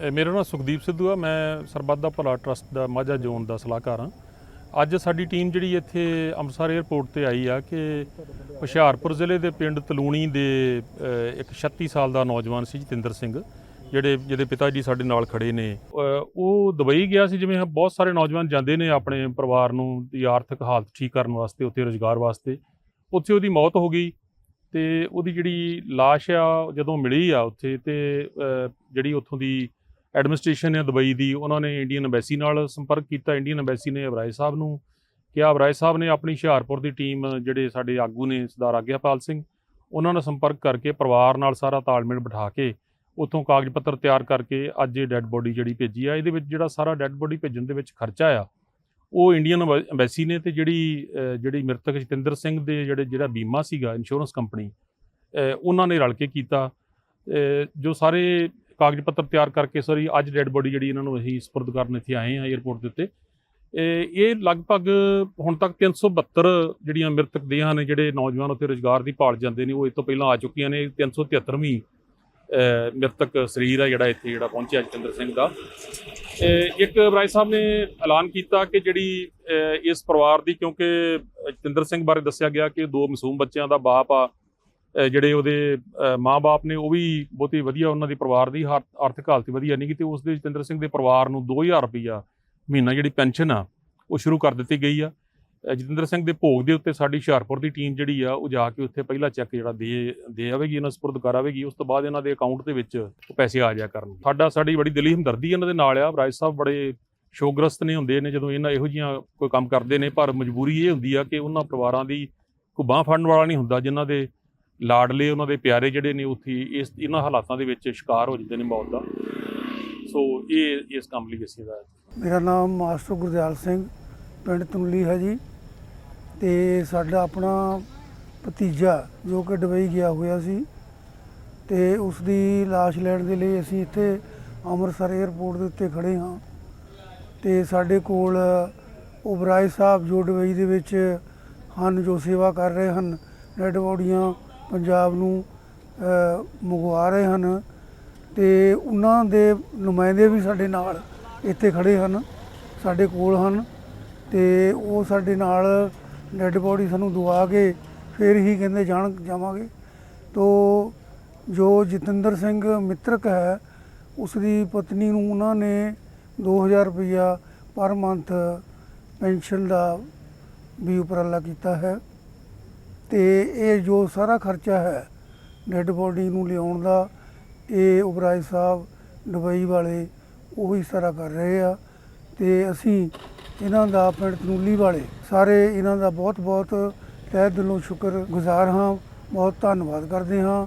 ਮੇਰਾ ਨਾਮ ਸੁਖਦੀਪ ਸਿੱਧੂ ਆ, ਮੈਂ ਸਰਬੱਤ ਦਾ ਭਲਾ ਟਰਸਟ ਦਾ ਮਾਝਾ ਜ਼ੋਨ ਦਾ ਸਲਾਹਕਾਰ ਹਾਂ। ਅੱਜ ਸਾਡੀ ਟੀਮ ਜਿਹੜੀ ਇੱਥੇ ਅੰਮ੍ਰਿਤਸਰ 에ਅਰਪੋਰਟ ਤੇ ਆਈ ਆ ਕਿ ਹੁਸ਼ਿਆਰਪੁਰ ਜ਼ਿਲ੍ਹੇ ਦੇ ਪਿੰਡ ਤਲੂਣੀ ਦੇ ਇੱਕ 36 ਸਾਲ ਦਾ ਨੌਜਵਾਨ ਸੀ ਜਤਿੰਦਰ ਸਿੰਘ, ਜਿਹੜੇ, ਜਿਹਦੇ ਪਿਤਾ ਜੀ ਸਾਡੇ ਨਾਲ ਖੜੇ ਨੇ। ਉਹ ਦੁਬਈ ਗਿਆ ਸੀ, ਜਿਵੇਂ ਬਹੁਤ ਸਾਰੇ ਨੌਜਵਾਨ ਜਾਂਦੇ ਨੇ ਆਪਣੇ ਪਰਿਵਾਰ ਨੂੰ ਦੀ ਆਰਥਿਕ ਹਾਲਤ ਠੀਕ ਕਰਨ ਵਾਸਤੇ, ਉੱਥੇ ਰੋਜ਼ਗਾਰ ਵਾਸਤੇ। ਉੱਥੇ ਉਹਦੀ ਮੌਤ ਹੋ ਗਈ ਤੇ ਉਹਦੀ ਜਿਹੜੀ ਲਾਸ਼ ਆ ਜਦੋਂ ਮਿਲੀ ਆ ਉੱਥੇ ਤੇ ਜਿਹੜੀ ਉੱਥੋਂ ਦੀ ਐਡਮਿਨਿਸਟ੍ਰੇਸ਼ਨ ਹੈ ਦੁਬਈ ਦੀ ਉਹਨਾਂ ਨੇ ਇੰਡੀਅਨ ਐਮਬੈਸੀ ਨਾਲ ਸੰਪਰਕ ਕੀਤਾ। ਇੰਡੀਅਨ ਐਮਬੈਸੀ ਨੇ ਅਬਰਾਏ ਸਾਹਿਬ ਨੂੰ ਕਿਹਾ। ਅਬਰਾਏ ਸਾਹਿਬ ਨੇ ਆਪਣੀ ਹੁਸ਼ਿਆਰਪੁਰ ਦੀ ਟੀਮ ਜਿਹੜੇ ਸਾਡੇ ਆਗੂ ਨੇ ਸਰਦਾਰ ਆਗਿਆਪਾਲ ਸਿੰਘ ਉਹਨਾਂ ਨਾਲ ਸੰਪਰਕ ਕਰਕੇ ਪਰਿਵਾਰ ਨਾਲ ਸਾਰਾ ਤਾਲਮੇਲ ਬਿਠਾ ਕੇ ਉੱਥੋਂ ਕਾਗਜ਼ ਪੱਤਰ ਤਿਆਰ ਕਰਕੇ ਅੱਜ ਇਹ ਡੈੱਡ ਬੋਡੀ ਜਿਹੜੀ ਭੇਜੀ ਆ ਇਹਦੇ ਵਿੱਚ ਜਿਹੜਾ ਸਾਰਾ ਡੈੱਡ ਬੋਡੀ ਭੇਜਣ ਦੇ ਵਿੱਚ ਖਰਚਾ ਆ ਉਹ ਇੰਡੀਅਨ ਐਮਬੈਸੀ ਨੇ ਤੇ ਜਿਹੜੀ ਜਿਹੜੀ ਮ੍ਰਿਤਕ ਜਤਿੰਦਰ ਸਿੰਘ ਦੇ ਜਿਹੜੇ ਜਿਹੜਾ ਬੀਮਾ ਸੀਗਾ ਇੰਸ਼ੋਰੈਂਸ ਕੰਪਨੀ ਉਹਨਾਂ ਨੇ ਰਲ ਕੇ ਕੀਤਾ। ਅ, ਜੋ ਸਾਰੇ ਕਾਗਜ਼ ਪੱਤਰ ਤਿਆਰ ਕਰਕੇ ਸਰੀ ਅੱਜ ਡੈੱਡ ਬੋਡੀ ਜਿਹੜੀ ਇਹਨਾਂ ਨੂੰ ਅਸੀਂ ਸਪੁਰਦ ਕਰਨ ਇੱਥੇ ਆਏ ਹਾਂ 에ਅਰਪੋਰਟ ਦੇ ਉੱਤੇ। ਇਹ ਲਗਭਗ ਹੁਣ ਤੱਕ 372 ਜਿਹੜੀਆਂ ਮ੍ਰਿਤਕ ਦੇਹਾਂ ਨੇ ਜਿਹੜੇ ਨੌਜਵਾਨ ਉੱਥੇ ਰੁਜ਼ਗਾਰ ਦੀ ਭਾਲ ਜਾਂਦੇ ਨੇ, ਉਹ ਇਸ ਤੋਂ ਪਹਿਲਾਂ ਆ ਚੁੱਕੀਆਂ ਨੇ। 373ਵੀਂ ਅਹ, ਮ੍ਰਿਤਕ ਸਰੀਰ ਆ ਜਿਹੜਾ ਇੱਥੇ ਜਿਹੜਾ ਪਹੁੰਚਿਆ ਜਤਿੰਦਰ ਸਿੰਘ ਦਾ। ਇੱਕ ਬਰਾਏ ਸਾਹਿਬ ਨੇ ਐਲਾਨ ਕੀਤਾ ਕਿ ਜਿਹੜੀ ਇਸ ਪਰਿਵਾਰ ਦੀ ਕਿਉਂਕਿ ਜਤਿੰਦਰ ਸਿੰਘ ਬਾਰੇ ਦੱਸਿਆ ਗਿਆ ਕਿ ਦੋ ਮਾਸੂਮ ਬੱਚਿਆਂ ਦਾ ਬਾਪ ਆ ਜਿਹੜੇ ਉਹਦੇ, ਅਹ ਮਾਂ-ਬਾਪ ਨੇ ਉਹ ਵੀ ਬਹੁਤੀ ਵਧੀਆ ਉਹਨਾਂ ਦੀ ਪਰਿਵਾਰ ਦੀ ਹਾਰ- ਆਰਥਿਕ ਹਾਲਤ ਵਧੀਆ ਨਹੀਂ ਕਿ ਉਸ ਦੇ ਜਤਿੰਦਰ ਸਿੰਘ ਦੇ ਪਰਿਵਾਰ ਨੂੰ 2000 ਰੁਪਈਆ ਮਹੀਨਾ ਜਿਹੜੀ ਪੈਨਸ਼ਨ ਆ, ਉਹ ਸ਼ੁਰੂ ਕਰ ਦਿੱਤੀ ਗਈ ਆ। ਜਤਿੰਦਰ ਸਿੰਘ ਦੇ ਭੋਗ ਦੇ ਉੱਤੇ ਸਾਡੀ ਹੁਸ਼ਿਆਰਪੁਰ ਦੀ ਟੀਮ ਜਿਹੜੀ ਆ, ਉਹ ਜਾ ਕੇ ਉੱਥੇ ਪਹਿਲਾ ਚੈੱਕ ਜਿਹੜਾ ਦੇ ਦੇ ਆਵੇਗੀ ਇਹਨਾਂ ਸਪੁਰਦ ਕਰ ਆਵੇਗੀ। ਉਸ ਤੋਂ ਬਾਅਦ ਇਹਨਾਂ ਦੇ ਅਕਾਊਂਟ ਦੇ ਵਿੱਚ ਉਹ ਪੈਸੇ ਆ ਜਾਇਆ ਕਰਨ। ਸਾਡਾ, ਸਾਡੀ ਬੜੀ ਦਿਲੀ ਹਮਦਰਦੀ ਇਹਨਾਂ ਦੇ ਨਾਲ ਆ। ਰਾਜ ਸਾਹਿਬ ਬੜੇ ਸ਼ੋਗਰਸਤ ਨੇ ਹੁੰਦੇ ਨੇ, ਜਦੋਂ ਇਹਨਾਂ ਇਹੋ ਜੀਆਂ ਕੋਈ ਕੰਮ ਕਰਦੇ ਨੇ, ਪਰ ਮਜਬੂਰੀ ਇਹ ਹੁੰਦੀ ਆ ਕਿ ਉਹਨਾਂ ਪਰਿਵਾਰਾਂ ਦੀ ਕੋਈ ਬਾਂਹ ਫੜਨ ਵਾਲਾ ਨਹੀਂ ਹੁੰਦਾ, ਜਿਨ੍ਹਾਂ ਦੇ ਲਾਡਲੇ ਉਹਨਾਂ ਦੇ ਪਿਆਰੇ ਜਿਹੜੇ ਨੇ ਉੱਥੇ ਇਸ ਇਹਨਾਂ ਹਾਲਾਤਾਂ ਦੇ ਵਿੱਚ ਸ਼ਿਕਾਰ ਹੋ ਜਾਂਦੇ ਨੇ ਮੌਤ ਦਾ। ਸੋ ਇਹ ਇਸ ਕੰਮ ਲਈ ਅਸੀਂ ਦਾ ਮੇਰਾ ਨਾਮ ਮਾਸਟਰ ਗੁਰਦਿਆਲ ਸਿੰਘ, ਪਿੰਡ ਤੁੰਲੀ ਹੈ ਜੀ। ਤੇ ਸਾਡਾ ਆਪਣਾ ਭਤੀਜਾ ਜੋ ਕਿ ਦੁਬਈ ਗਿਆ ਹੋਇਆ ਸੀ ਤੇ ਉਸ ਦੀ ਲਾਸ਼ ਲੈਣ ਦੇ ਲਈ ਅਸੀਂ ਇੱਥੇ ਅੰਮ੍ਰਿਤਸਰ 에ਅਰਪੋਰਟ ਦੇ ਉੱਤੇ ਖੜੇ ਹਾਂ। ਤੇ ਸਾਡੇ ਕੋਲ ਉਬਰਾਏ ਸਾਹਿਬ ਜੋ ਦੁਬਈ ਦੇ ਵਿੱਚ ਹਨ ਜੋ ਸੇਵਾ ਕਰ ਰਹੇ ਹਨ ਡੈਡ ਬੋਡੀਆਂ ਪੰਜਾਬ ਨੂੰ ਮੰਗਵਾ ਰਹੇ ਹਨ ਤੇ ਉਹਨਾਂ ਦੇ ਨੁਮਾਇੰਦੇ ਵੀ ਸਾਡੇ ਨਾਲ ਇੱਥੇ ਖੜੇ ਹਨ, ਸਾਡੇ ਕੋਲ ਹਨ ਤੇ ਉਹ ਸਾਡੇ ਨਾਲ ਡੈੱਡ ਬੋਡੀ ਸਾਨੂੰ ਦਵਾ ਕੇ ਫਿਰ ਹੀ ਕਹਿੰਦੇ ਜਾਣ, ਜਾਵਾਂਗੇ। ਤੋ ਜੋ ਜਤਿੰਦਰ ਸਿੰਘ ਮਿੱਤਰਕ ਹੈ ਉਸ ਦੀ ਪਤਨੀ ਨੂੰ ਉਹਨਾਂ ਨੇ 2000 ਰੁਪਇਆ ਪਰ ਮੰਥ ਪੈਨਸ਼ਨ ਦਾ ਵੀ ਉਪਰਾਲਾ ਕੀਤਾ ਹੈ। ਤੇ ਇਹ ਜੋ ਸਾਰਾ ਖਰਚਾ ਹੈ ਡੈੱਡ ਬੋਡੀ ਨੂੰ ਲਿਆਉਣ ਦਾ, ਇਹ ਉਬਰਾਏ ਸਾਹਿਬ ਦੁਬਈ ਵਾਲੇ ਉਹੀ ਸਾਰਾ ਕਰ ਰਹੇ ਆ ਤੇ ਅਸੀਂ ਇਹਨਾਂ ਦਾ ਪਿੰਡ ਤਨੂਲੀ ਵਾਲੇ ਸਾਰੇ ਇਹਨਾਂ ਦਾ ਬਹੁਤ ਬਹੁਤ ਤਹਿ ਦਿਲੋਂ ਸ਼ੁਕਰ ਗੁਜ਼ਾਰ ਹਾਂ। ਬਹੁਤ ਧੰਨਵਾਦ ਕਰਦੇ ਹਾਂ।